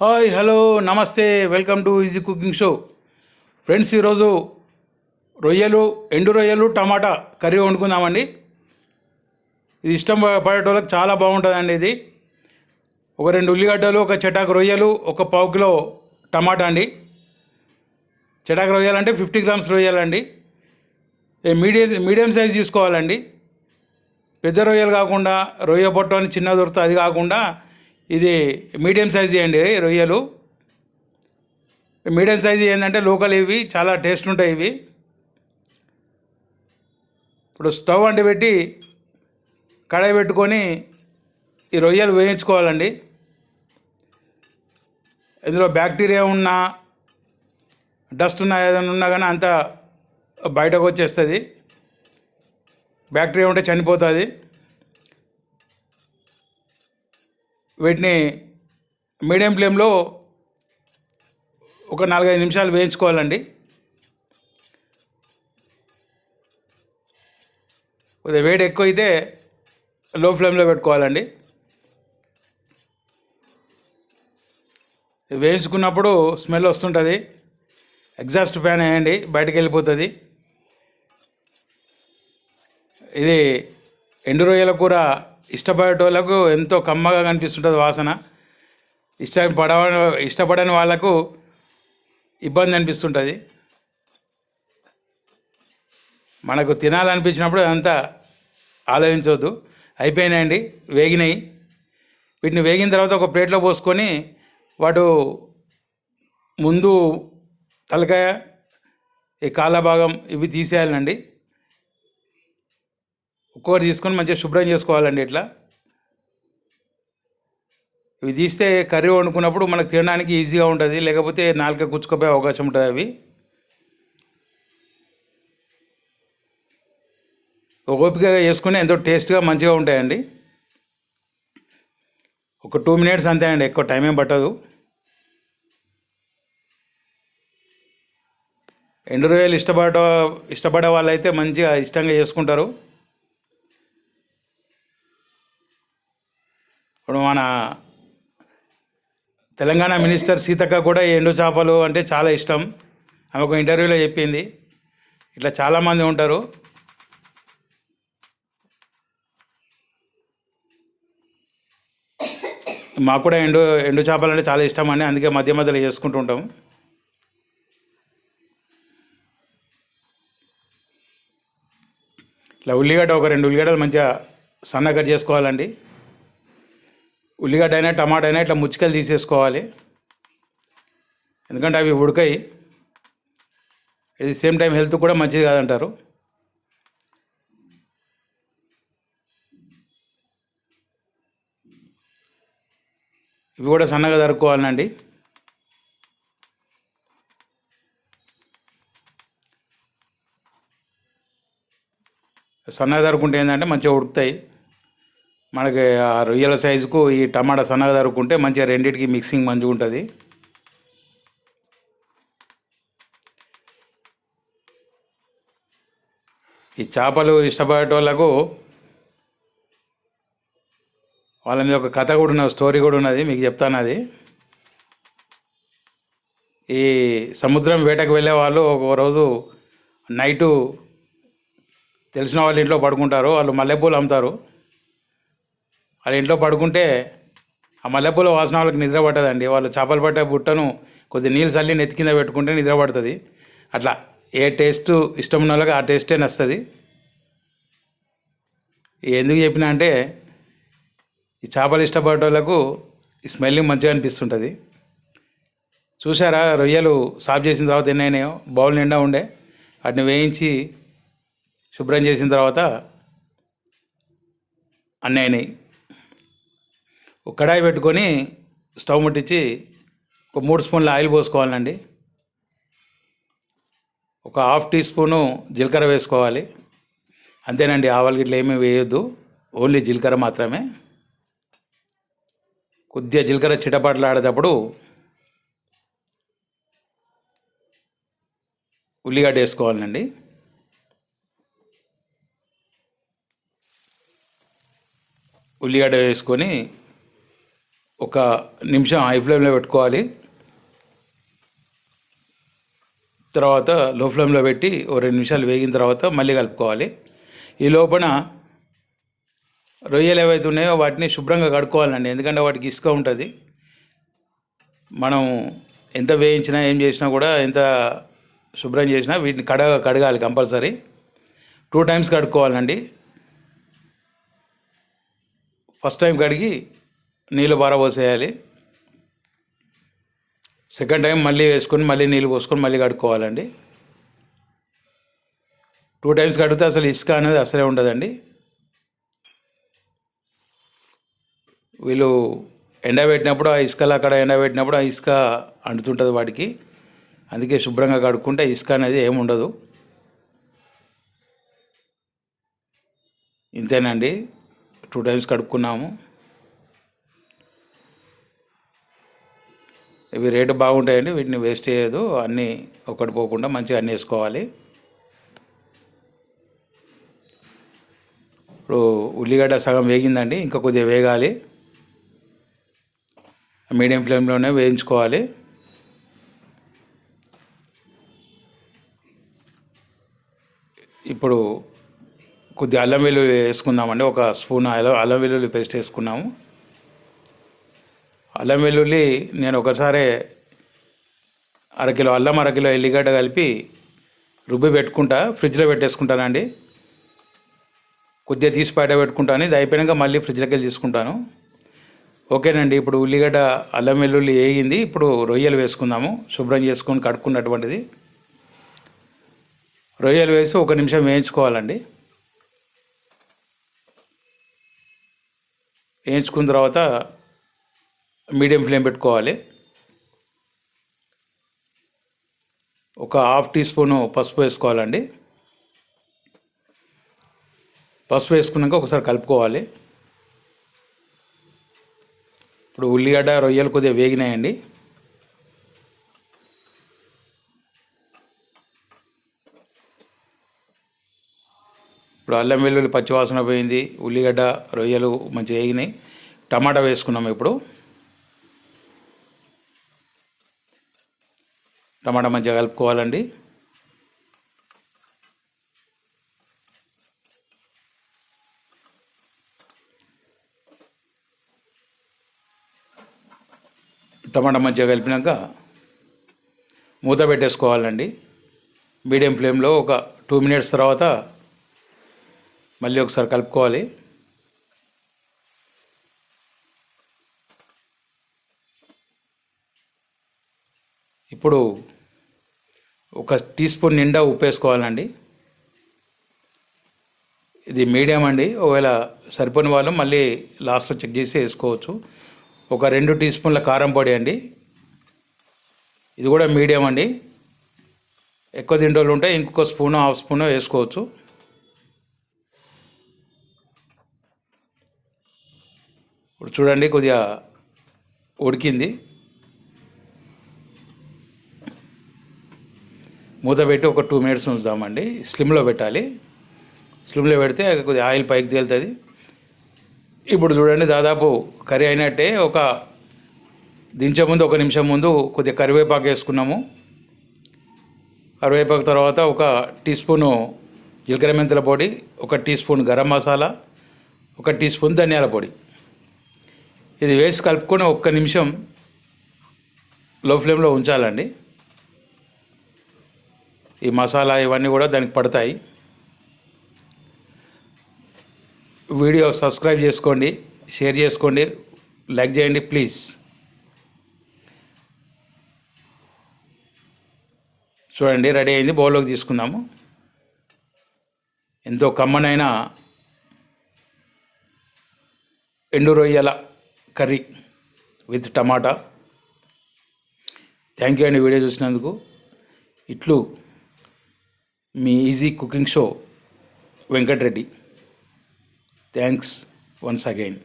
Hi hello నమస్తే welcome to easy cooking show. Friends ఈరోజు రొయ్యలు ఎండు రొయ్యలు టమాటా కర్రీ వండుకుందామండి. ఇది ఇష్టం పడేటోళ్ళకి చాలా బాగుంటుందండి ఇది. ఒక రెండు ఉల్లిగడ్డలు ఒక చెటాకు రొయ్యలు ఒక పావు కిలో టమాటా అండి. చెటాకు రొయ్యలు అంటే ఫిఫ్టీ గ్రామ్స్ రొయ్యలండి. ఏ మీడియం మీడియం సైజ్ తీసుకోవాలండి. పెద్ద రొయ్యలు కాకుండా రొయ్య పొట్టు అని చిన్న దొరుకుతుంది అది కాకుండా ఇది మీడియం సైజ్ అండి రొయ్యలు. మీడియం సైజ్ ఏంటంటే లోకల్ ఇవి చాలా టేస్ట్ ఉంటాయి ఇవి. ఇప్పుడు స్టవ్ అంటి పెట్టి కడాయి పెట్టుకొని ఈ రొయ్యలు వేయించుకోవాలండి. ఇందులో బ్యాక్టీరియా ఉన్నా డస్ట్ ఉన్నా ఏదైనా ఉన్నా కానీ అంతా బయటకు వచ్చేస్తుంది. బ్యాక్టీరియా ఉంటే చనిపోతుంది. వీటిని మీడియం ఫ్లేమ్లో ఒక నాలుగైదు నిమిషాలు వేయించుకోవాలండి. కొద్దిగా వేడి ఎక్కువ అయితే లో ఫ్లేమ్లో పెట్టుకోవాలండి. వేయించుకున్నప్పుడు స్మెల్ వస్తుంటుంది. ఎగ్జాస్ట్ ఫ్యాన్ వేయండి బయటకు వెళ్ళిపోతుంది. ఇది ఎండు రొయ్యల కూర ఇష్టపడేటోళ్ళకు ఎంతో కమ్మగా కనిపిస్తుంటుంది వాసన. ఇష్టపడ ఇష్టపడని వాళ్ళకు ఇబ్బంది అనిపిస్తుంటుంది. మనకు తినాలనిపించినప్పుడు అదంతా ఆలోచించవద్దు అయిపోయినాయండి వేగినాయి. వీటిని వేగిన తర్వాత ఒక ప్లేట్లో పోసుకొని వాడు ముందు తలకాయ ఈ కాళ్ళ భాగం ఇవి తీసేయాలండి. ఒక్కొక్కటి తీసుకొని మంచిగా శుభ్రం చేసుకోవాలండి ఇట్లా. ఇవి తీస్తే కర్రీ వండుకున్నప్పుడు మనకు తినడానికి ఈజీగా ఉంటుంది లేకపోతే నాలుక గుచ్చుకుపోయే అవకాశం ఉంటుంది అవి. ఓపికగా చేసుకుని ఎంతో టేస్ట్గా మంచిగా ఉంటాయండి. ఒక టూ మినిట్స్ అంతే అండి ఎక్కువ టైం ఏం పట్టదు. ఎండు రొయ్యలు ఇష్టపడ ఇష్టపడే వాళ్ళైతే మంచిగా ఇష్టంగా చేసుకుంటారు. ఇప్పుడు మన తెలంగాణ మినిస్టర్ సీతక్క కూడా ఈ ఎండు చేపలు అంటే చాలా ఇష్టం. ఆమె ఒక ఇంటర్వ్యూలో చెప్పింది. ఇట్లా చాలామంది ఉంటారు. మాకు కూడా ఎండు ఎండు చేపలు అంటే చాలా ఇష్టం అండి అందుకే మధ్య మధ్యలో చేసుకుంటూ ఉంటాం ఇలా ఉల్లిగడ్డ ఒక రెండు ఉల్లిగడ్డలు మంచిగా సన్న కట్ చేసుకోవాలండి. ఉల్లిగడ్డ అయినా టమాటా అయినా ఇట్లా ముచ్చికలు తీసేసుకోవాలి. ఎందుకంటే అవి ఉడకాయి. ఇది సేమ్ టైం హెల్త్ కూడా మంచిది కాదంటారు. ఇవి కూడా సన్నగా తరుక్కోవాలండి. సన్నగా తరుక్కుంటే ఏంటంటే మంచిగా ఉడుకుతాయి. మనకి ఆ రొయ్యల సైజుకు ఈ టమాటా సన్నగా తరుక్కుంటే మంచిగా రెండింటికి మిక్సింగ్ మంచిగా ఉంటుంది. ఈ చేపలు ఇష్టపడే వాళ్ళకు వాళ్ళ మీద ఒక కథ కూడా ఉన్నది స్టోరీ కూడా ఉన్నది మీకు చెప్తాను అది. ఈ సముద్రం వేటకు వెళ్ళే వాళ్ళు ఒక రోజు నైటు తెలిసిన వాళ్ళ ఇంట్లో పడుకుంటారు వాళ్ళు మల్లెపూలు అమ్ముతారు. వాళ్ళ ఇంట్లో పడుకుంటే ఆ మల్లెపూల వాసన వాళ్ళకి నిద్ర పట్టదండి. వాళ్ళు చేపలు పట్టే బుట్టను కొద్ది నీళ్ళు చల్లి నెత్తి కింద పెట్టుకుంటే నిద్ర పడుతుంది. అట్లా ఏ టేస్ట్ ఇష్టం ఉన్న వాళ్ళకి ఆ టేస్టే నస్తుంది ఎందుకు చెప్పినా అంటే ఈ చేపలు ఇష్టపడే వాళ్ళకు ఈ స్మెల్లింగ్ మంచిగా అనిపిస్తుంటుంది. చూసారా రొయ్యలు సాఫ్ చేసిన తర్వాత ఎన్నైనాయో? బౌల్ నిండా ఉండే. వాటిని వేయించి శుభ్రం చేసిన తర్వాత అన్నీ అయినాయి ఒక కడాయి పెట్టుకొని స్టవ్ ముట్టించి ఒక మూడు స్పూన్ల ఆయిల్ పోసుకోవాలండి. ఒక హాఫ్ టీ స్పూను జీలకర్ర వేసుకోవాలి. అంతేనండి ఆవాలు గిట్ల ఏమీ వేయొద్దు. ఓన్లీ జీలకర్ర మాత్రమే. కొద్దిగా జీలకర్ర చిటపాట్లు ఆడేటప్పుడు ఉల్లిగడ్డ వేసుకోవాలండి. ఉల్లిగడ్డ వేసుకొని ఒక నిమిషం హై ఫ్లేమ్లో పెట్టుకోవాలి. తర్వాత లో ఫ్లేమ్లో పెట్టి ఓ రెండు నిమిషాలు వేగిన తర్వాత మళ్ళీ కలుపుకోవాలి. ఈ లోపల రొయ్యలు ఏవైతే ఉన్నాయో వాటిని శుభ్రంగా కడుక్కోవాలండి. ఎందుకంటే వాటికి ఇసుక ఉంటుంది. మనం ఎంత వేయించినా ఏం చేసినా కూడా ఎంత శుభ్రం చేసినా వీటిని కడగ కడగాలి కంపల్సరీ. టూ టైమ్స్ కడుక్కోవాలండి. ఫస్ట్ టైం కడిగి నీళ్ళు పారబోసేయాలి సెకండ్ టైం మళ్ళీ వేసుకొని మళ్ళీ నీళ్ళు పోసుకొని మళ్ళీ కడుక్కోవాలండి. టూ టైమ్స్ కడిగితే అసలు ఇసుక అనేది అసలే ఉండదండి. వీళ్ళు ఎండబెట్టినప్పుడు ఆ ఇసుకలు అక్కడ ఎండబెట్టినప్పుడు ఆ ఇసుక అంటుతుంటుంది వాటికి. అందుకే శుభ్రంగా కడుక్కుంటే ఇసుక అనేది ఏమి ఉండదు. ఇంతేనండి. టూ టైమ్స్ కడుక్కున్నాము. ఇవి రేటు బాగుంటాయండి వీటిని వేస్ట్ చేయదు. అన్నీ ఒకటి పోకుండా మంచిగా అన్నీ వేసుకోవాలి. ఇప్పుడు ఉల్లిగడ్డ సగం వేగిందండి ఇంకా కొద్దిగా వేగాలి. మీడియం ఫ్లేమ్లోనే వేయించుకోవాలి. ఇప్పుడు కొద్దిగా అల్లం వెల్లుల్లి వేసుకుందామండి. ఒక స్పూన్ అల్లం అల్లం వెల్లుల్లి పేస్ట్ వేసుకున్నాము. అల్లం వెల్లుల్లి నేను ఒకసారి అరకిలో అల్లం అరకిలో ఎల్లిగడ్డ కలిపి రుబ్బి పెట్టుకుంటా ఫ్రిడ్జ్లో పెట్టేసుకుంటానండి. కొద్దిగా తీసి బయట పెట్టుకుంటాను. ఇది అయిపోయాక మళ్ళీ ఫ్రిడ్జ్లోకి వెళ్ళి తీసుకుంటాను. ఓకేనండి ఇప్పుడు ఉల్లిగడ్డ అల్లం వెల్లుల్లి వేగింది. ఇప్పుడు రొయ్యలు వేసుకుందాము. శుభ్రం చేసుకొని కడుక్కున్నటువంటిది. రొయ్యలు వేసి ఒక నిమిషం వేయించుకోవాలండి. వేయించుకున్న తర్వాత మీడియం ఫ్లేమ్ పెట్టుకోవాలి. ఒక హాఫ్ టీ స్పూను పసుపు వేసుకోవాలండి. పసుపు వేసుకున్నాక ఒకసారి కలుపుకోవాలి. ఇప్పుడు ఉల్లిగడ్డ రొయ్యలు కొద్దిగా వేగినాయండి. ఇప్పుడు అల్లం వెల్లుల్లి పచ్చివాసన పోయింది. ఉల్లిగడ్డ రొయ్యలు మంచిగా వేగినాయి. టమాటా వేసుకున్నాము ఇప్పుడు. టమాటా మంచిగా కలుపుకోవాలండి. టమాటా మంచిగా కలిపినాక మూత పెట్టేసుకోవాలండి. మీడియం ఫ్లేమ్లో ఒక టూ మినిట్స్ తర్వాత మళ్ళీ ఒకసారి కలుపుకోవాలి. ఇప్పుడు ఒక టీ స్పూన్ నిండా ఉప్పు వేసుకోవాలండి. ఇది మీడియం అండి. ఒకవేళ సరిపోయిన వాళ్ళు మళ్ళీ లాస్ట్లో చెక్ చేసి వేసుకోవచ్చు. ఒక రెండు టీ స్పూన్ల కారం పొడి అండి. ఇది కూడా మీడియం అండి. ఎక్కువ తిండోళ్ళు ఉంటే ఇంకొక స్పూను హాఫ్ స్పూను వేసుకోవచ్చు. ఇప్పుడు చూడండి కొద్దిగా ఉడికింది. మూత పెట్టి ఒక టూ మినిట్స్ ఉంచుదామండి. స్లిమ్లో పెట్టాలి. స్లిమ్లో పెడితే కొద్దిగా ఆయిల్ పైకి తేలుతుంది. ఇప్పుడు చూడండి దాదాపు కర్రీ అయినట్టే ఒక దించే ముందు ఒక నిమిషం ముందు కొద్దిగా కరివేపాకు వేసుకున్నాము. కరివేపాకు తర్వాత ఒక టీ స్పూను జీలకర్ర మెంతుల పొడి ఒక టీ స్పూన్ గరం మసాలా ఒక టీ స్పూన్ ధనియాల పొడి. ఇది వేసి కలుపుకొని ఒక్క నిమిషం లో ఫ్లేమ్లో ఉంచాలండి. ఈ మసాలా ఇవన్నీ కూడా దానికి పడతాయి. వీడియో సబ్స్క్రైబ్ చేసుకోండి షేర్ చేసుకోండి లైక్ చేయండి ప్లీజ్. చూడండి రెడీ అయింది బౌల్లోకి తీసుకుందాము. ఎంతో కమ్మనైన ఎండు రొయ్యల curry with tomato. Thank you అండి వీడియో చూసినందుకు. ఇట్లు మీ easy cooking show Venkatareddy. Thanks once again